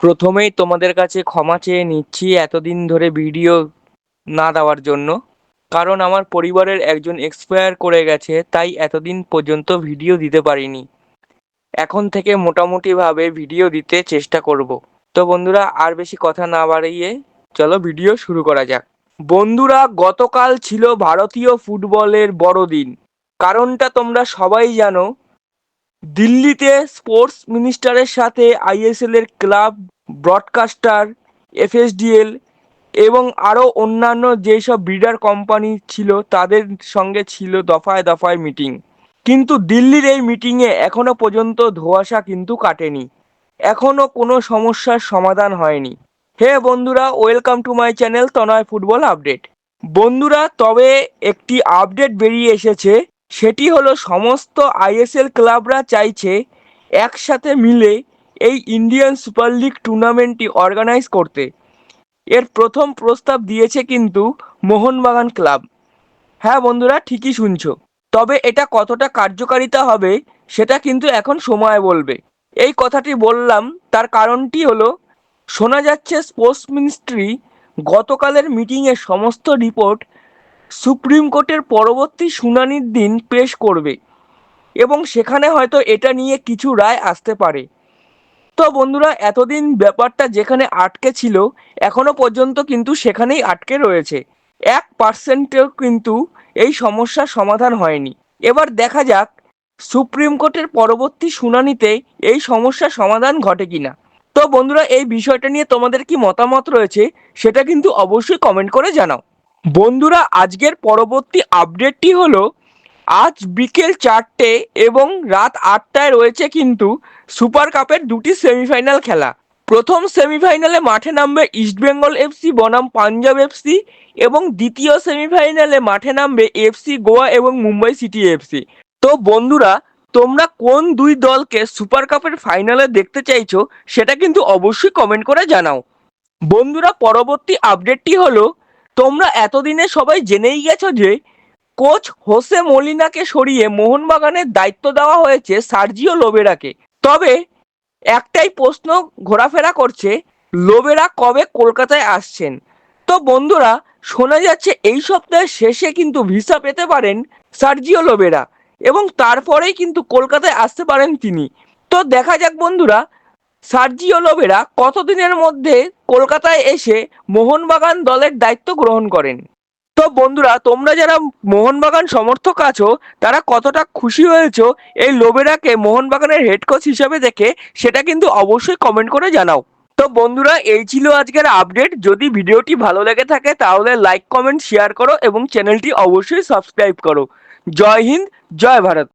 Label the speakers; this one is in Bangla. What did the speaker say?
Speaker 1: প্রথমেই তোমাদের কাছে ক্ষমা চেয়ে নিচ্ছি এতদিন ধরে ভিডিও না দেওয়ার জন্য। কারণ আমার পরিবারের একজন এক্সপায়ার করে গেছে, তাই এতদিন পর্যন্ত ভিডিও দিতে পারিনি। এখন থেকে মোটামুটিভাবে ভিডিও দিতে চেষ্টা করব। তো বন্ধুরা, আর বেশি কথা না বাড়িয়ে চলো ভিডিও শুরু করা যাক। বন্ধুরা, গতকাল ছিল ভারতীয় ফুটবলের বড়দিন। কারণটা তোমরা সবাই জানো দিল্লিতে স্পোর্টস মিনিস্টারের সাথে আইএসএল এর ক্লাব, ব্রডকাস্টার, এফএসডিএল এবং আরও অন্যান্য যেসব ব্রিডার কোম্পানি ছিল, তাদের সঙ্গে ছিল দফায় দফায় মিটিং কিন্তু দিল্লির এই মিটিংয়ে এখনও পর্যন্ত ধোঁয়াশা কিন্তু কাটেনি। এখনও কোনো সমস্যার সমাধান হয়নি। হে বন্ধুরা welcome to my channel Tanay football update বন্ধুরা, তবে একটি আপডেট বেরিয়ে এসেছে। সেটি হলো সমস্ত আইএসএল ক্লাবরা চাইছে একসাথে মিলে এই ইন্ডিয়ান সুপার লিগ টুর্নামেন্টটি অর্গানাইজ করতে। এর প্রথম প্রস্তাব দিয়েছে কিন্তু মোহনবাগান ক্লাব। হ্যাঁ বন্ধুরা, ঠিকই শুনছো। তবে এটা কতটা কার্যকারিতা হবে সেটা কিন্তু এখন সময় বলবে। এই কথাটি বললাম, তার কারণটি হলো, শোনা যাচ্ছে স্পোর্টস মিনিস্ট্রি গতকালের মিটিংয়ে সমস্ত রিপোর্ট সুপ্রিম কোর্টের পরবর্তী শুনানির দিন পেশ করবে এবং সেখানে হয়তো এটা নিয়ে কিছু রায় আসতে পারে। তো বন্ধুরা, এতদিন ব্যাপারটা যেখানে আটকে ছিল, এখনও পর্যন্ত কিন্তু সেখানেই আটকে রয়েছে। এক পার্সেন্টেও কিন্তু এই সমস্যার সমাধান হয়নি। এবার দেখা যাক সুপ্রিম কোর্টের পরবর্তী শুনানিতে এই সমস্যার সমাধান ঘটে কিনা। তো বন্ধুরা, এই বিষয়টা নিয়ে তোমাদের কি মতামত রয়েছে, সেটা কিন্তু অবশ্যই কমেন্ট করে জানাও। বন্ধুরা, আজকের পরবর্তী আপডেটটি হলো, আজ বিকেল চারটে এবং রাত আটটায় রয়েছে কিন্তু সুপার কাপের দুটি সেমিফাইনাল খেলা। প্রথম সেমিফাইনালে মাঠে নামবে ইস্টবেঙ্গল এফসি বনাম পাঞ্জাব এফসি এবং দ্বিতীয় সেমিফাইনালে মাঠে নামবে এফসি গোয়া এবং মুম্বাই সিটি এফসি তো বন্ধুরা, তোমরা কোন দুই দলকে সুপার কাপের ফাইনালে দেখতে চাইছো, সেটা কিন্তু অবশ্যই কমেন্ট করে জানাও। বন্ধুরা, পরবর্তী আপডেটটি হলো তোমরা এতদিনে সবাই জেনেই গেছো যে কোচ হোসে মলিনাকে সরিয়ে মোহনবাগানের দায়িত্ব দেওয়া হয়েছে সার্জিও লোবেরাকে। তবে একটাই প্রশ্ন ঘোরাফেরা করছে, লোবেরা কবে কলকাতায় আসছেন? তো বন্ধুরা, শোনা যাচ্ছে এই সপ্তাহের শেষে কিন্তু ভিসা পেতে পারেন সার্জিও লোবেরা এবং তারপরেই কিন্তু কলকাতায় আসতে পারেন তিনি। তো দেখা যাক বন্ধুরা সার্জিও লোবেরা কতদিনের মধ্যে কলকাতায় এসে মোহনবাগান দলের দায়িত্ব গ্রহণ করেন? তো বন্ধুরা, তোমরা যারা মোহনবাগান সমর্থক আছো, তারা কতটা খুশি হয়েছো এই লোবেরাকে মোহনবাগানের হেড কোচ হিসেবে দেখে সেটা কিন্তু অবশ্যই কমেন্ট করে জানাও। তো বন্ধুরা, এই ছিল আজকের আপডেট যদি ভিডিওটি ভালো লেগে থাকে, তাহলে লাইক কমেন্ট শেয়ার করো এবং চ্যানেলটি অবশ্যই সাবস্ক্রাইব করো। জয় হিন্দ, জয় ভারত।